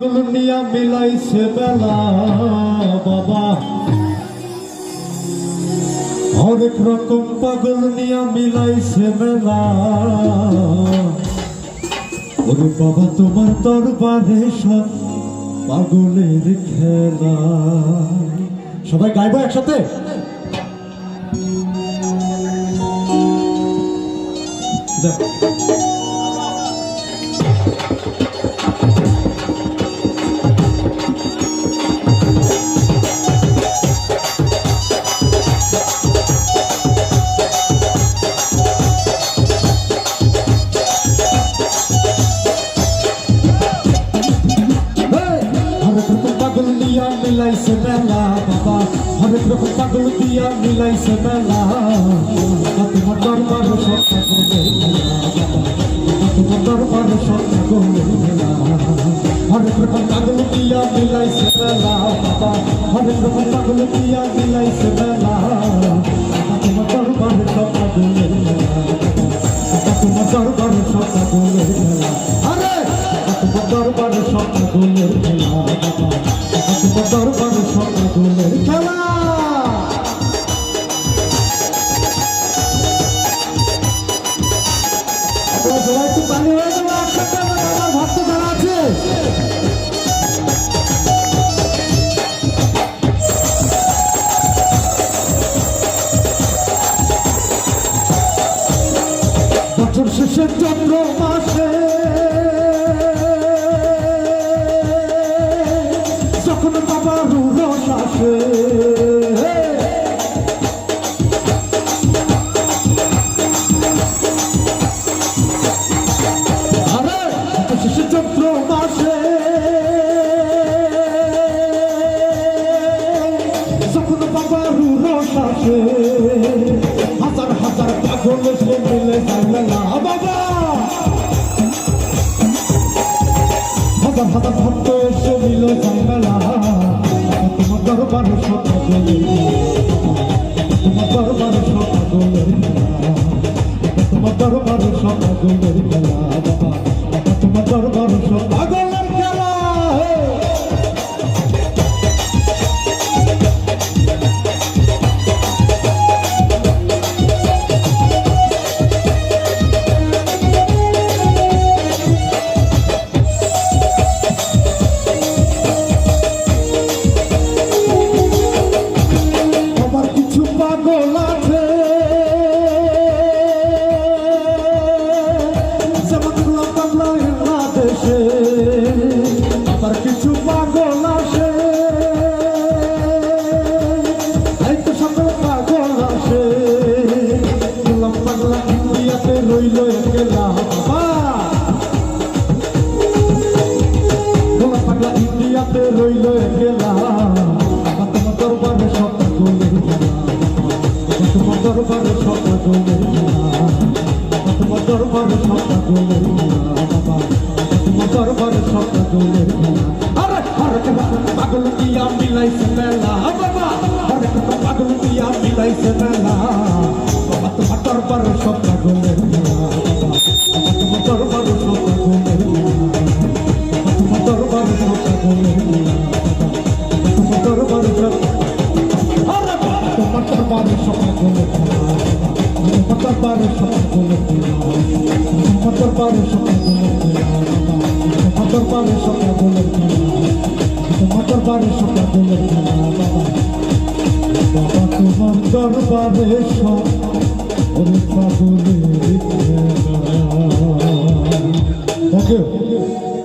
দুনিয়া মিলাইছে বেলা, বাবা। অনেক রকম পাগল নিয়া মিলাইছে মেলা ওরে বাবা, তোমার দরবারে সব পাগলের খেলা। সবাই গাইবো একসাথে? যাক। মিলাইছে মেলা, বাবা। হরেক রকম পাগল দিয়া মিলাইছে মেলা। তোমার দরবার সব তোমার দরবার সব পাগলের হরেক রকম পাগল দিয়া মিলাইছে মেলা। বাবা হরেক রকম পাগল দিয়া মিলাইছে মেলা। তোমার দরবার সব পাগলের তোমার দরবার সব পাগলের মেলা। আরে তোমার দরবারে স্বপ্ন গোলের খেলা তোমার দরবারে গোলের খেলা। সবাই একটু পানি হয়ে যাব ভক্ত যারা আছে আসে হাজার হাজার পাগল সে মিলে যাবে না বাবা হাজার হাজার ভক্ত এসে মিল ঝামেলা তোমার দরবার সত গলে। তোমার দরবার সত গলে। তোমার দরবার সত গলে। পাগল দিয়া মিলাইছে মেলা বাবা পাগল দিয়া মিলাইছে মেলা তোমার দরবারে সব গোলের খেলা তোমার দরবারে সব গোলের খেলা তোমার দরবারে সব গোলের খেলা তোমার দরবারে সব গোলের খেলা তোমার দরবারে সব গোলের খেলা বাবা তোমার দরবারে সব ওরে পাগলের